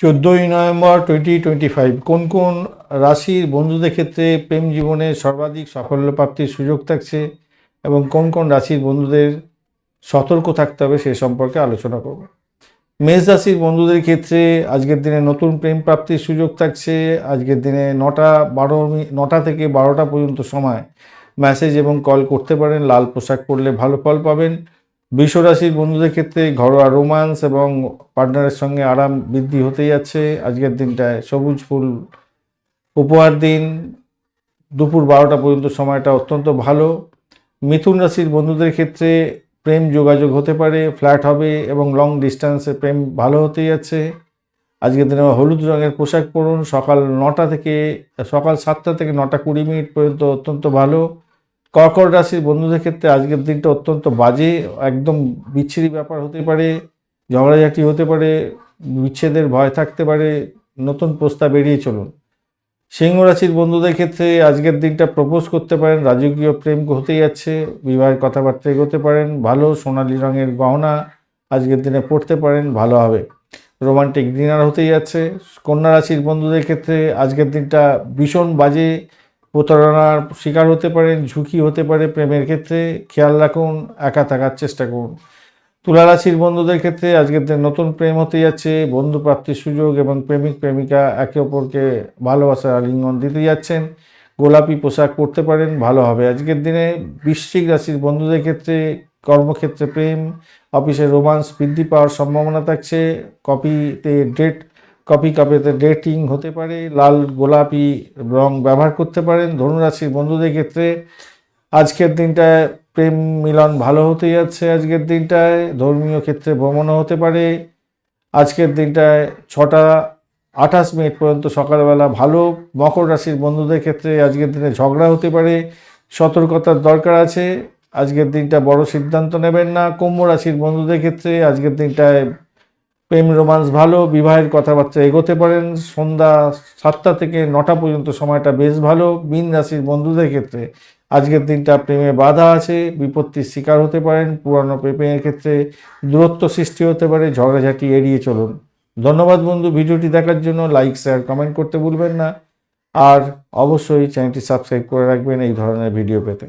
চোদ্দোই November twenty twenty five কোন কোন রাশির বন্ধুদের ক্ষেত্রে প্রেম জীবনে সর্বাধিক সাফল্য প্রাপ্তির সুযোগ থাকছে এবং কোন কোন রাশির বন্ধুদের সতর্ক থাকতে হবে সে সম্পর্কে আলোচনা করব। মেষ রাশির বন্ধুদের ক্ষেত্রে আজকের দিনে নতুন প্রেম প্রাপ্তির সুযোগ থাকছে। আজকের দিনে নটা বারো নটা থেকে বারোটা পর্যন্ত সময় মেসেজ এবং কল করতে পারেন। লাল পোশাক পরলে ভালো ফল পাবেন। বৃষ রাশির বন্ধুদের ক্ষেত্রে ঘরোয়া রোমান্স এবং পার্টনারের সঙ্গে আরাম বৃদ্ধি হতে যাচ্ছে। আজকের দিনটায় সবুজ ফুল উপহার দিন। দুপুর বারোটা পর্যন্ত সময়টা অত্যন্ত ভালো। মিথুন রাশির বন্ধুদের ক্ষেত্রে প্রেম যোগাযোগ হতে পারে ফ্ল্যাট হবে এবং লং ডিস্টেন্সে প্রেম ভালো হতে যাচ্ছে। আজকের দিনে হলুদ রঙের পোশাক পরুন। সকাল নটা থেকে, সকাল সাতটা থেকে নটা কুড়ি মিনিট পর্যন্ত অত্যন্ত ভালো। কর্কট রাশির বন্ধুদের ক্ষেত্রে আজকের দিনটা অত্যন্ত বাজে, একদম বিচ্ছিরি ব্যাপার হতে পারে, ঝগড়াঝাটি হতে পারে, বিচ্ছেদের ভয় থাকতে পারে, নতুন প্রস্তাব এড়িয়ে চলুন। সিংহ রাশির বন্ধুদের ক্ষেত্রে আজকের দিনটা প্রপোজ করতে পারেন, রাজকীয় প্রেম হতে যাচ্ছে, বিবাহের কথাবার্তা এগোতে পারেন, ভালো সোনালি রঙের গহনা আজকের দিনে পড়তে পারেন, ভালো হবে। রোমান্টিক ডিনার হতে যাচ্ছে। কন্যা রাশির বন্ধুদের ক্ষেত্রে আজকের দিনটা ভীষণ বাজে প্রতারণার শিকার হতে পারেন, ঝুঁকি হতে পারে, প্রেমের ক্ষেত্রে খেয়াল রাখুন একা থাকার চেষ্টা করুন। তুলা রাশির বন্ধুদের ক্ষেত্রে আজকের দিন নতুন প্রেম হতে যাচ্ছে বন্ধু প্রাপ্তির সুযোগ এবং প্রেমিক প্রেমিকা একে অপরকে ভালোবাসার আলিঙ্গন দিতে যাচ্ছেন। গোলাপি পোশাক পরতে পারেন, ভালো হবে। আজকের দিনে বৃশ্চিক রাশির বন্ধুদের ক্ষেত্রে কর্মক্ষেত্রে প্রেম, অফিসে রোমান্স বৃদ্ধি পাওয়ার সম্ভাবনা থাকছে কপিতে ডেট কপি কাপেতে ডেটিং হতে পারে, লাল গোলাপি রং ব্যবহার করতে পারেন ধনুরাশির বন্ধুদের ক্ষেত্রে। আজকের দিনটায় প্রেম মিলন ভালো হতে যাচ্ছে আজকের দিনটায়, ধর্মীয় ক্ষেত্রে ভ্রমণও হতে পারে। আজকের দিনটায় ছটা আঠাশ মিনিট পর্যন্ত সকালবেলা ভালো মকর রাশির বন্ধুদের ক্ষেত্রে আজকের দিনে ঝগড়া হতে পারে, সতর্কতার দরকার আছে। আজকের দিনটা বড় সিদ্ধান্ত নেবেন না। কুম্ভ রাশির বন্ধুদের ক্ষেত্রে আজকের দিনটায় প্রেম রোমান্স ভালো, বিবাহের কথাবার্তা এগোতে পারেন। সন্ধ্যা সাতটা থেকে নটা পর্যন্ত সময়টা বেশ ভালো। মীন রাশির বন্ধুদের ক্ষেত্রে আজকের দিনটা প্রেমে বাধা আছে, বিপত্তির শিকার হতে পারেন, পুরানো প্রেমের ক্ষেত্রে দূরত্ব সৃষ্টি হতে পারে, ঝগড়াঝাটি এড়িয়ে চলুন। ধন্যবাদ বন্ধু, ভিডিওটি দেখার জন্য লাইক, শেয়ার, কমেন্ট করতে ভুলবেন না। আর অবশ্যই চ্যানেলটি সাবস্ক্রাইব করে রাখবেন এই ধরনের ভিডিও পেতে।